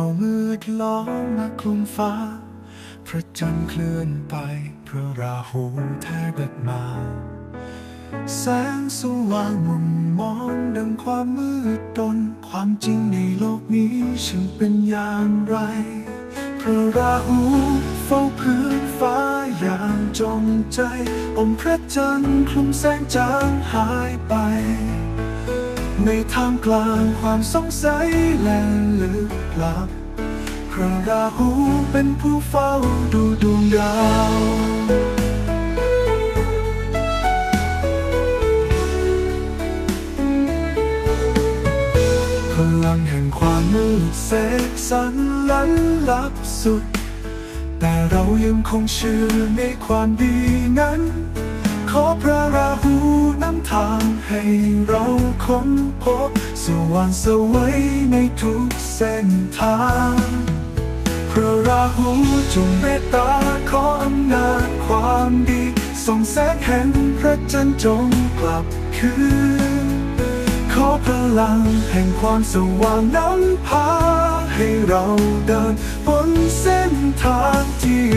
ามืดล้อมมาคลุมฟ้า พระจันทร์เคลื่อนไปพระราหูแทกลับมา แสงสว่างมุมมองดังความมืดดนความจริงในโลกนี้ฉันเป็นอย่างไร พระราหูเฝ้าพื้นฟ้าอย่างจงใจ อมพระจันทร์คลุมแสงจางหายไป ในท่ามกลางความสงสัยและลึกลับพระราหูเป็นผู้เฝ้าดูดวงดาว พลังแห่งความมืดเสกสรรลันลับสุด แต่เรายังคงเชื่อในความดีนั้น ขอพระราหูนำทางให้เราค้นพบ สว่างสวัยในทุกเส้นทาง พระราหูจงเมตตาขออำนาจความดีส่องแสงแห่งพระจันทร์จงกลับคืน ขอพลังแห่งความสว่างนำพาให้เราเดินบนเส้นทางที่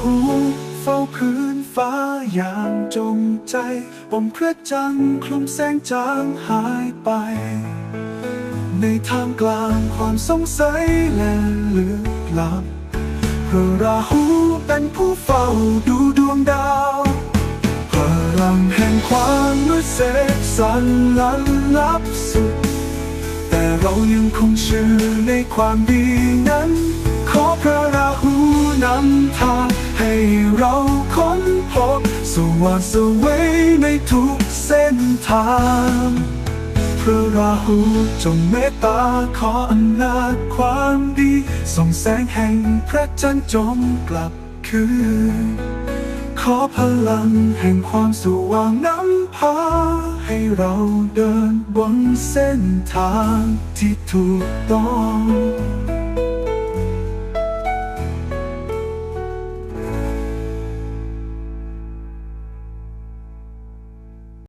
หูเฝ้าพื้นฟ้าอย่างจงใจอมพระจันทร์คลุมแสงจางหายไป ในทามกลางความสงสัยและลึกลับพระราหูเป็นผู้เฝ้าดูดวงดาวพลังแห่งความมืดเสกสรรลันลับสุด แต่เรายังคงเชื่อในความดีนั้น ระราหูนำทางให้เราค้นพบสว่างสวัยในทุกเส้นทางพระราหูจงเมตตาขออำนาจความดีส่องแสงแห่งพระจันทร์จงกลับคืนขอพลังแห่งความสว่างนำพา ให้เราเดินบนเส้นทางที่ถูกต้อง